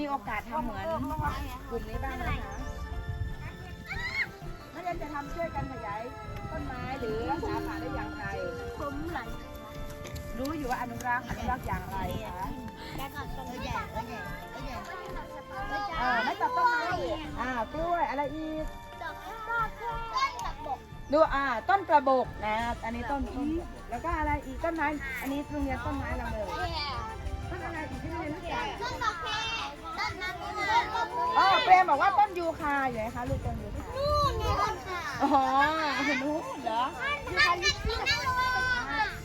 มีโอกาสทำเหมือนกลุ่มนี้บ้างนะคะถ้าอยากจะทำช่วยกันขยายต้นไม้หรือรักษาป่าได้อย่างไร ผมหลรู้อยู่ว่าอนุรักษ์อนุรักษ์อย่างไรคะแล้วก็ต้นใหญ่ต้นใหญ่ต้นใหญ่เออไม่ตัดต้นไม้อ่ากล้วยอะไรอีกดอกก็แค่ต้นตะบกดูอ่า ต้นกระบอกนะ อันนี้ต้นต้นแล้วก็อะไรอีกต้นไม้ อันนี้โรงเรียนต้นไม้เราเลยต้นอะไรอีกที่โรงเรียนรู้จักต้นดอกแคต้นนั้นต้นมะม่วง อ๋อเปรมบอกว่าต้นยูคาอยู่ไหนคะลูกต้นยูคานู่นไงต้นค่ะอ๋อนู้นเหรอท่านนักที่นั่งลง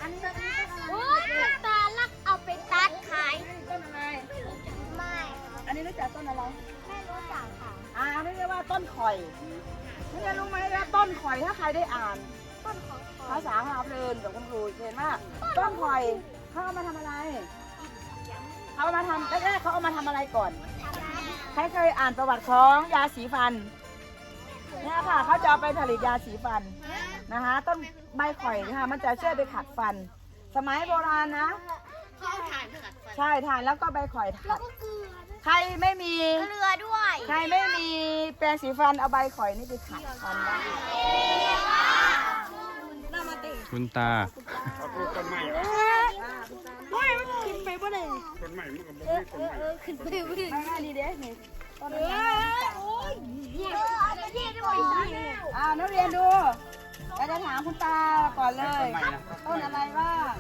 อันนี้ต้นนี้ต้นอะไรโอ้ยตาลักเอาไปตัดขายต้นอะไรไม่อันนี้รู้จักต้นอะไรไม่รู้จักค่ะอ่านี่เรียกว่าต้นข่อยนี่รู้ไหมว่าต้นข่อยถ้าใครได้อ่านภาษาพาเพลินกับคุณครูเห็นว่าต้นข่อยเขาเอามาทำอะไรเขาเอามาทำแรกๆเขาเอามาทำอะไรก่อน ใครเคยอ่านประวัติของยาสีฟันเนี่ยค่ะเขาจะเอาไปผลิตยาสีฟันนะคะ ต้นใบข่อยค่ะมันจะช่วยไปขัดฟัน สมัยโบราณนะเขาถ่านขัดฟันใช่ทานแล้วก็ใบข่อยแล้ขัวดก็เกลือใครไม่มีเกลือด้วย ใครไม่มีแปรงสีฟันเอาใบข่อยนี่ไปขัดฟันได้คุณตาเอาปลูกต้นไม้ไม่มันกินไป บ่ได้ต้นใหม่มันก็บ่มีต้นใหม่ขึ้นไปวิ่งม่ไม่ดีเด้นี่ต้นเออะไรอโอ้ยเยี่ยมเยี่ยมด้วยอ่านักเรียนดูเราจะถามคุณตาก่อนเลยต้นอะไรบ้าง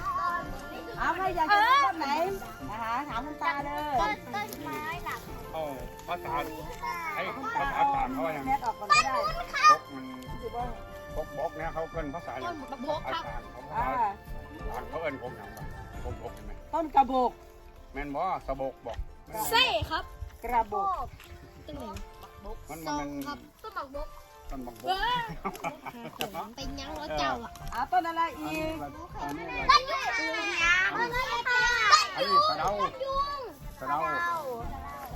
เอาใครอยากจะต้นไหนนะคะถามคุณตาเลยต้นต้นไม้หลักเอาภาษาไอ้ภาษาต่างเขาว่าอย่างแม่ออกก่อนก็ได้บกมันบกบกเนี่ยเขาเอิ้นภาษาอย่างภาษาเขาภาอ่าษาเขาเอิ้นผมอย่างไรผมบกใช่ไหม ต้นกระบอกแม่นบ่สะบกบอกแม่นบ่เซ่ครับกระบอกต้นไหนมันมันมันครับต้นหมากบกต้นบักบกเป็นยังรถเจ้าอะอ่าต้นอะไรอีกอันนี้อะไรต้นยุ่งต้นยุ่งอันนี้สะเดาต้นยุ่งสะเดา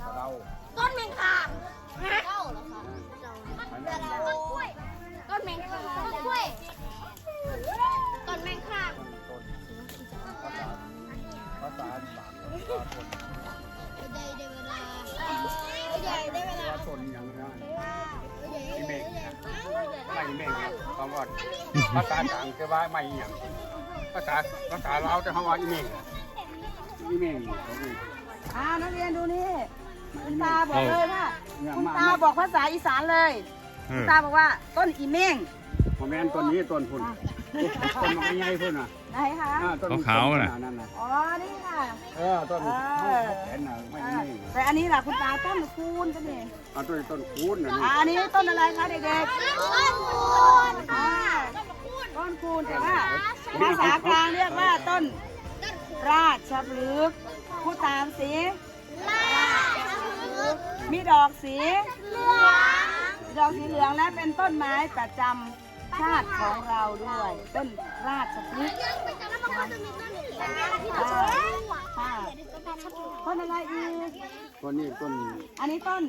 สะเดาต้นแมงคามเจ้าเหรอคะอันนี้ต้นกล้วยต้นแมงคามต้นกล้วย ต่างภาษาคนได้ได้เวลาได้ได้เวลาว่าต้นอย่างนั้นอีเมฆไม่อีเมฆคำว่าภาษาต่างจะว่าไม่อย่างภาษาภาษาเราจะคำว่าอีเมฆอีเมฆเขาเองอ่านักเรียนดูนี่คุณตาบอกเลยว่าเนี่ยคุณมาตาบอกภาษาอีสานเลยคุณตาบอกว่าต้นอีเม่งผมแม่นต้นนี้ต้นพุ่นต้นมันใหญ่พุ่นอะ ไหนคะอ่าต้นขาวๆน่ะ นั่นน่ะอ๋อ นี่ค่ะ เออต้นแขนน่ะไม่อ่าไม่แต่อันนี้ล่ะคุณตาต้นคูณก็นี่เอาต้นต้นคูนน่ะอ่าอันนี้ต้นอะไรคะเด็กต้นคูณๆอ่าต้นคูณแต่ว่าภาษากลางเรียกว่าต้น ราชพฤกษ์พูดตามสีลามีดอกสีเหลืองดอกสีเหลืองและเป็นต้นไม้ประจำ ชาติของเราด้วย ต้นราชพฤกษ์แล้วมันก็จะมีต้นที่ค่ะต้นอะไรอีกต้นนี้ต้นอันนี้ต้น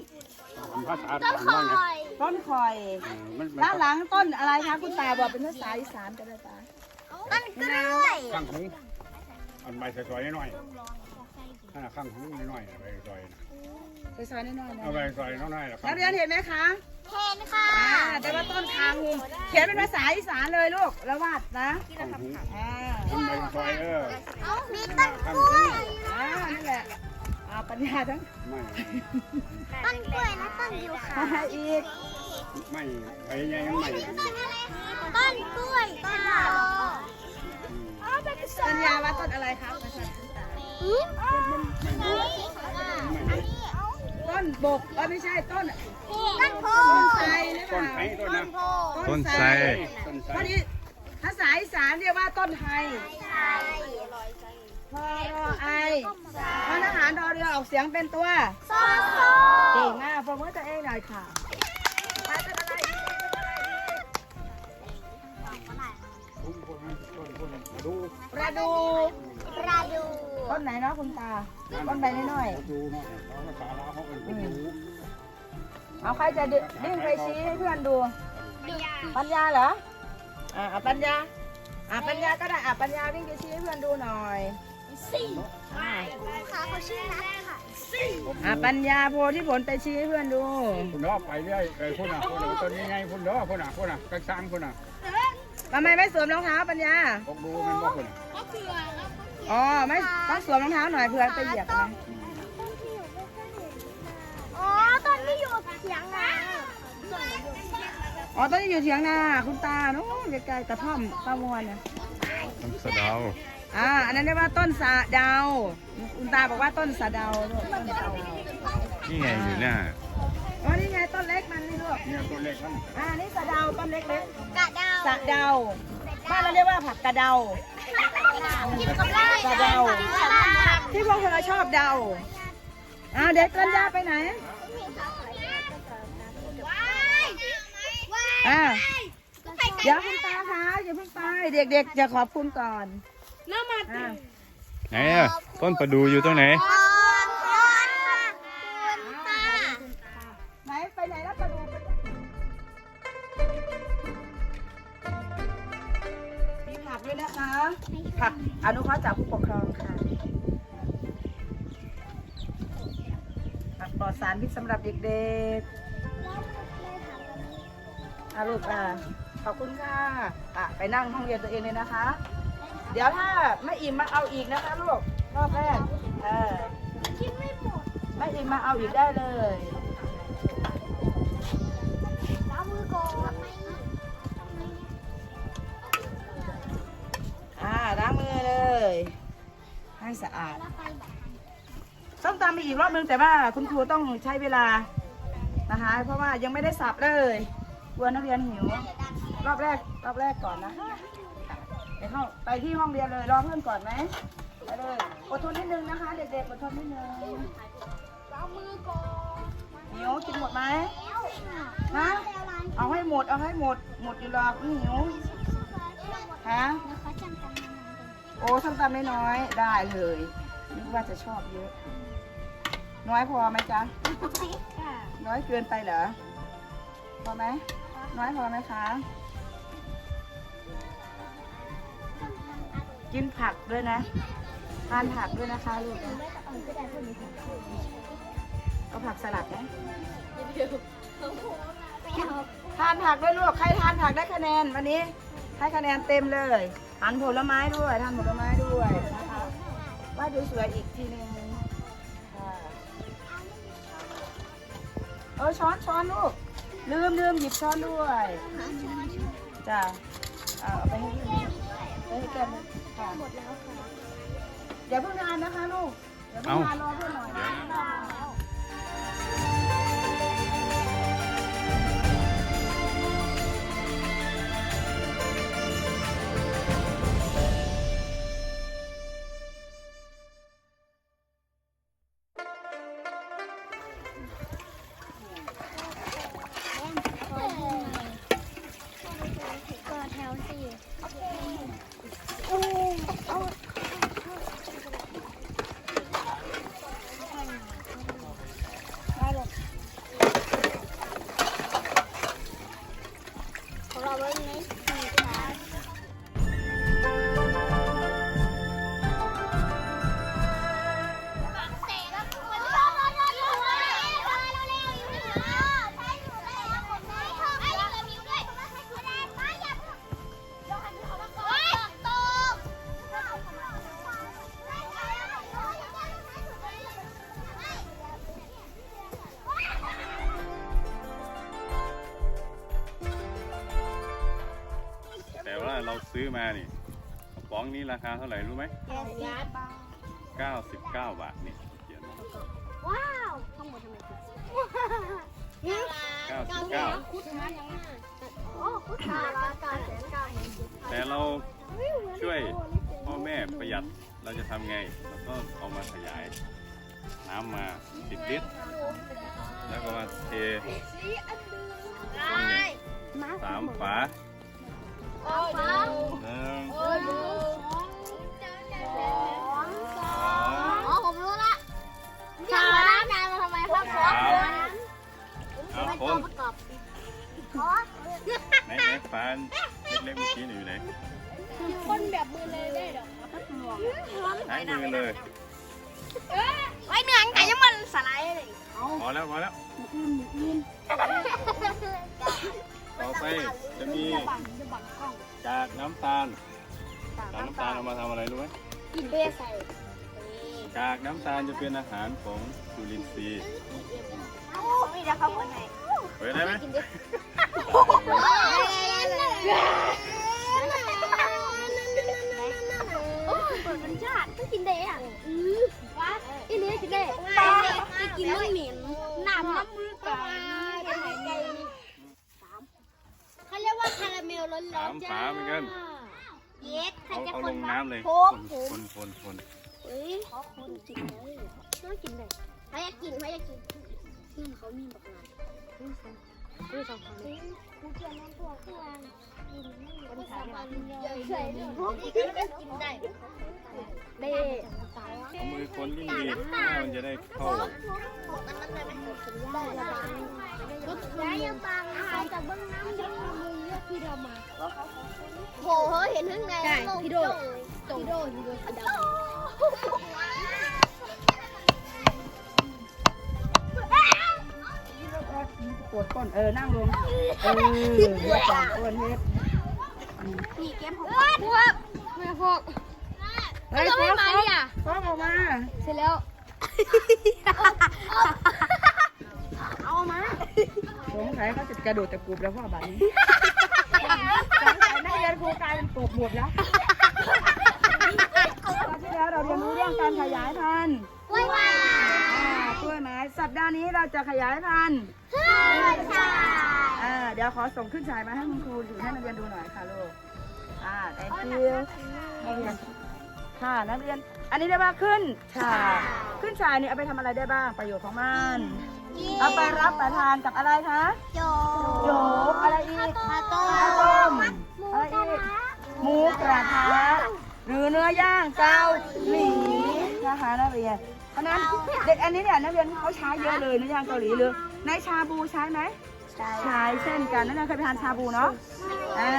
ภาษาต่างว่าไงต้นข่อยเออมันมันด้านหลังต้นอะไรคะคุณตาบอกเป็นภาษาอีสานก็ได้ตาต้นกล้วยข้างหูอันใบสวยๆหน่อยๆนั่นน่ะข้างหูหน่อยๆใบสวยๆน่ะซอยๆน้อยๆนะเอาใบสวยๆน้อยๆล่ะครันักเรียนเห็นไหมคะเห็นค่ะอ่าแต่ว่าต้นคางงูเขียนเป็นภาษาอีสานเลยลูกแล้ววาดนะข้างหูอ่ามันใบสวยเออเอามีต้นกล้วย อ่านั่นแหละอ่าปัญญาทั้งไม่ต้นกล้วยนะต้นยูคาอะไรอีกไม่ไอ้ใหญ่ยังไม่ต้นกล้วยต้นหอปัญญาว่าต้นอะไรครับภาษาอีสานต้นมันไม่รู้ไม่รู้ ต้นบกเอ้ยไม่ใช่ต้นต้นโพต้นไทรหรือเปต้นล่าไผ่ต้นนะต้นไทรต้นไทร พอดีภาษาอีสานเรียกว่าต้นไทรพอรอไอพอทหารรอเรือออกเสียงเป็นตัว โซโซ เก่งมากประมือตัวเองหน่อยค่ะไปเป็นอะ ต้นไหนเนาะคุณตา ต้นใบน้อยดูเนาะภาษาลาวเขาเป็นดูๆเอาใครจะดึดิ้งไปชี้ให้เพื่อนดูปัญญาเหรอ อ่าเอาปัญญา อ่าปัญญาก็ได้ อ่าปัญญาวิ่งไปชี้ให้เพื่อนดูหน่อยสี่ค่ะเขาชื่อนัทค่ะอ่าปัญญาโพธิผลไปชี้ให้เพื่อนดู คุณเนาะไปเรื่อยไอ้พุ่นน่ะพุ่นน่ะต้นนี้ไงพุ่นเนาะพุ่นน่ะพุ่นน่ะกระซังพุ่นน่ะทำไมไม่สวมรองเท้าปัญญาบอกดูมันว่าพุ่นน่ะ ก็คือแล้วก็ อ๋อไม่ต้องสวมรองเท้าหน่อยเผื่อไปเหยียบนะอ๋อต้นที่อยู่เถียงนาอ๋อต้นที่อยู่เถียงนาคุณตาโน้นไกลๆกระท่อมตะมวนน่ะต้นสะเดาอ่าอันนั้นเรียกว่าต้นสะเดาคุณตาบอกว่าต้นสะเดาลูกต้นสะเดานี่ไงอยู่เนี่ยอ๋อนี่ไงต้นเล็กมันนี่ลูกเนี่ยต้นเล็กนั่นอ่านี่สะเดาต้นเล็กกระเดาๆสะเดา บ้านเราเรียกว่าผักกระเดา กินกับไล่กระเดา ที่พวกเธอชอบเดาอ่าเด็กปัญญาไปไหนว้ายว้ายอ่าเดี๋ยวคุณตาคะอย่าเพิ่งไปเด็กๆจะขอบคุณก่อนน้ำมันอ่าไหนอะต้นประดูอยู่ตรงไหน อนุเคราะห์จากผู้ปกครองค่ะผักปลอดสารพิษสำหรับเด็กๆอาลูกอะขอบคุณค่ะอะ ไปนั่งห้องเรียนตัวเองเลยนะคะ เดี๋ยวถ้าไม่อิ่มมาเอาอีกนะคะลูกรอบแรกเออมาเอาอีกได้เลย ให้สะอาด ส้มตำมีอีกรอบนึงแต่ว่าคุณครูต้องใช้เวลานะคะ เพราะว่ายังไม่ได้สับเลยกลัวนักเรียนหิว รอบแรกรอบแรกก่อนนะคะเดี๋ยวเข้าไปที่ห้องเรียนเลยรอเพื่อนก่อนไหมไปเลยอดทนนิดนึงนะคะ เด็กๆอดทนนิดนึงล้ามือก่อนหิวกินหมดไหมแล้วฮะเอาให้หมดเอาให้หมดหมดอยู่หรอกหิวฮะ โอ้ส้มตำไม่น้อยๆได้เลยนึกว่าจะชอบเยอะ น้อยพอไหมจ๊ะๆค่ะน้อยเกินไปเหรอพอไหมน้อยพอไหมคะ กินผักด้วยนะทานผักด้วยนะคะลูกนะเอาผักสลัดไหมทานผักด้วยลูกใครทานผักได้คะแนนวันนี้ ให้คะแนนเต็มเลยทานผลไม้ด้วยทานผลไม้ด้วยนะคะว่าดูสวยอีกทีนึงเออช้อนช้อนลูกลืมลืมหยิบช้อนด้วยจ้ะเอาเอาไปให้ไปให้แกมค่ะหมดแล้วค่ะอย่าเพิ่งทานนะคะลูกอย่าเพิ่งทานรอเพื่อนหน่อยนะ เราซื้อมานี่กระป๋องนี้ราคาเท่าไหร่รู้ไหม99 บาทนี่เขียนว้าวทั้งหมดทำไมถึง99 คุดมาอย่างนั้นโอ้คุดมาเก้าแสนเก้าหมื่นสิบแต่เราช่วยพ่อแม่ประหยัดเราจะทำไงเราก็เอามาขยาย น้ำมาสิบลิตรแล้วก็มาเทสามฝา โอ้ยหนึ่งโอ้ยสองสองอ๋อผมรู้ละสามน้ำนานมาทำไมครับสองเอาคนประกอบขอไหนไหนฝาเล็กๆเมื่อกี้นี่อยู่ไหนคนแบบมือเลยได้หรอใช้มือเลยไว้เนื้อไก่ยังมันสไลด์เลยพอแล้วพอแล้วต่อไปจะมี กากน้ำตาลกากน้ำตาลเอามาทำอะไรรู้ไหมกินเบสใส่กากน้ำตาลจะเป็นอาหารของจุลินทรีย์นี่จะเข้าคนไหนเปิดได้ไหมโอ้ยมันชาติก็กินได้อะอือวัดอีนี้กินได้แต่จะกินมันเหม็นน้ำน้ำมือปลาเป็นไหนไก่เขาเรียก ว่าคาราเมลร้อนสามๆฝาเหมือนกัน เย็ดใครเอาจะเอาคลนงวะน้ำเลยโคคกนผมคนคนคนเอ้ยขอคนกินเลยน่ากินเลยใครอยากกินใครอยากกินนี่เขามีบักหลายนี่สองคนนี่กูเกี่ยวน้ำตัวเครื่องกินไม่ได้สามวันเยอะเลยกินได้เด้เอามือคนยิ่งดีถ้ามันจะได้เข้าได้ระบายได้ยังบางใครจะเบิ้งน้ำยั งมือเยอะที่าเรามาโหเห็นข้างในใช่พี่โดพี่โดพี่โดสีดำปวดก้นเออนั่งลงเออเฮ็ดสองคนเฮ็ดนี่เกมของพวกไม่พวกเฮ้ยเราฟ้ไม่องฟ้องเนี่ยฟ้องออกมาเสร็จแล้วเอามาสัยเขาจะกระโดดตะกรุบแล้วพ่อบัตรนี้ นักเรียนครูกลายเป็นกบหมดแล้วตอนที่แล้วเราเรียนรู้เรื่องการขยายพันธุ์ว้วว้าอ่ากล้วยไม้สัปดาห์นี้เราจะขยายพันธุ์ขึ้นชายอ่าเดี๋ยวขอส่งขึ้นฉายมาให้คุณครูถือให้นักเรียนดูหน่อยค่ะลูกอ่า thank you นักเรียนค่ะนักเรียน อันนี้เรียกว่าขึ้นฉายขึ้นฉายนี่เอาไปทำอะไรได้บ้างประโยชน์ของมัน เอาไปรับประทานกับอะไรคะโยโยก นเพราะฉะนั้นเด็กอันนี้เนี่ยนักเรียนเขาใช้เยอะเลยเนื้อย่างเกาหลีหรือในชาบูใช้ไหมใช้เช่นกันนักเรียนเคยไปทานชาบูเนาะอ่า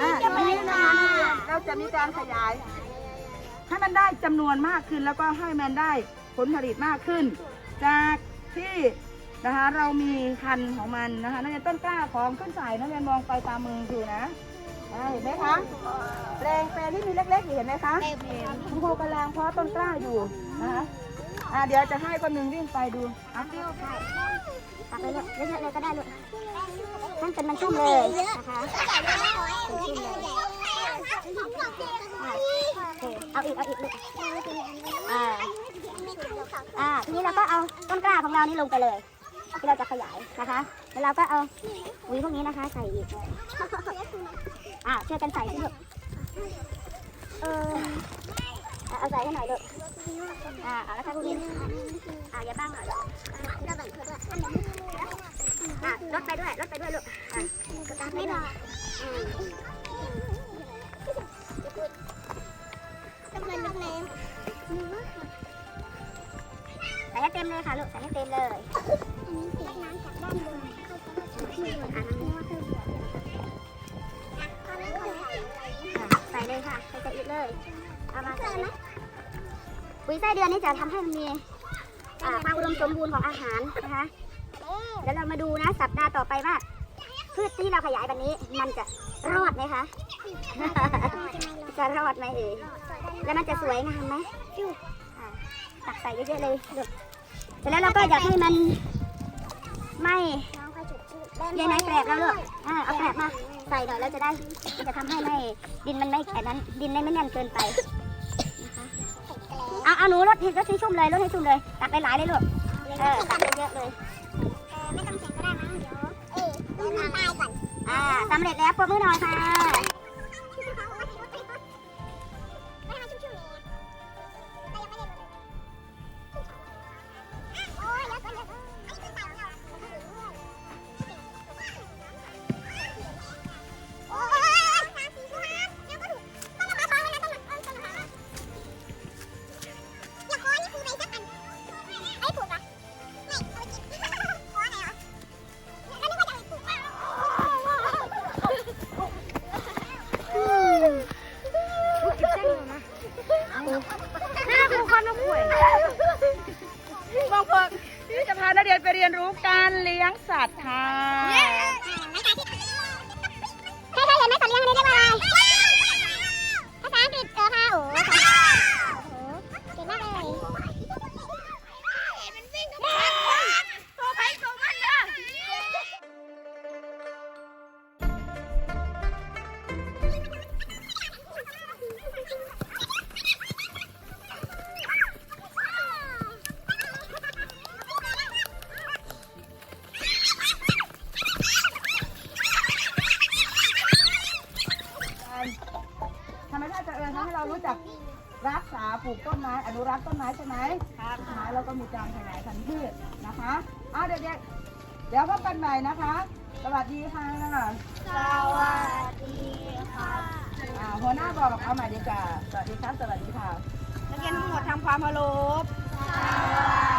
อ่าทีนี้นะคะนักเรียนเราจะมีการขยาย ให้มันได้จำนวนมากขึ้นแล้วก็ให้มันได้ผลผลิตมากขึ้น จากที่นะคะเรามีพันธุ์ของมันนะคะนักเรียนต้นกล้าของขึ้นสายนักเรียนมองไปตามมือดูนะอ่าเห็นไหมคะแปลงแปลงที่มีเล็กๆอยู่เห็นไหมคะคุณครูกำลังเพาะต้นกล้าอยู่นะคะ อ่าเดี๋ยวจะให้คนหนึ่งวิ่งไปดูอะตักไปเลยเยอะๆเลยก็ได้ลูกให้เป็นมันชุ่มเลยนะคะชุ่มเลยเอาอีกเอาอีกลูกอ่าอ่าทีนี้เราก็เอาต้นกล้าของเรานี่ลงไปเลยที่เราจะขยายนะคะ แล้วเราก็เอาปุ๋ยพวกนี้นะคะ ใส่อีกอ่าช่วยกันใส่ที่ลูกเออเอาใส่ให้หน่อยลูก อ่าเอาแล้วค่ะพวกนี้อ่าอย่าบ้างหน่อยลูกอะรถไปด้วยรถไปด้วยลูกอะตามไม่รอใส่ให้เต็มเลยค่ะลูกใส่ให้เต็มเลย ปุ๋ยไส้เดือนนี่จะทำให้มันมีความอุดมสมบูรณ์ของอาหารนะคะแล้วเรามาดูนะสัปดาห์ต่อไปว่าพืชที่เราขยายแบบนี้มันจะรอดไหมคะจะรอดไหมเอ่ยแล้วมันจะสวยงามไหมตักใส่เยอะๆเลยลูกเสร็จแล้วเราก็อยากให้มันไม่ยายไม้แกรบแล้วลูกอะเอาแกรบมาใส่หน่อยแล้วจะได้มันจะทำให้ไม่ดินมันไม่แข็งนั้นดินไม่แน่นเกินไป เอาเอาหนูรดให้รดให้ชุ่มเลยรดให้ชุ่มเลยตักไปหลายเลยลูกเออตักเยอะๆเลยไม่ต้องเสียงก็ได้มั้งเดี๋ยวเออเดินตายก่อนอ่าสำเร็จแล้วปรบมือหน่อยค่ะ คะ สวัสดีค่ะสวัสดีค่ะหัวหน้าบอกเอาหมายเดีกว่าสวัสดีครับสวัสดีค่ะนักเรียนทั้งหมดทำความเคารพสวัสดี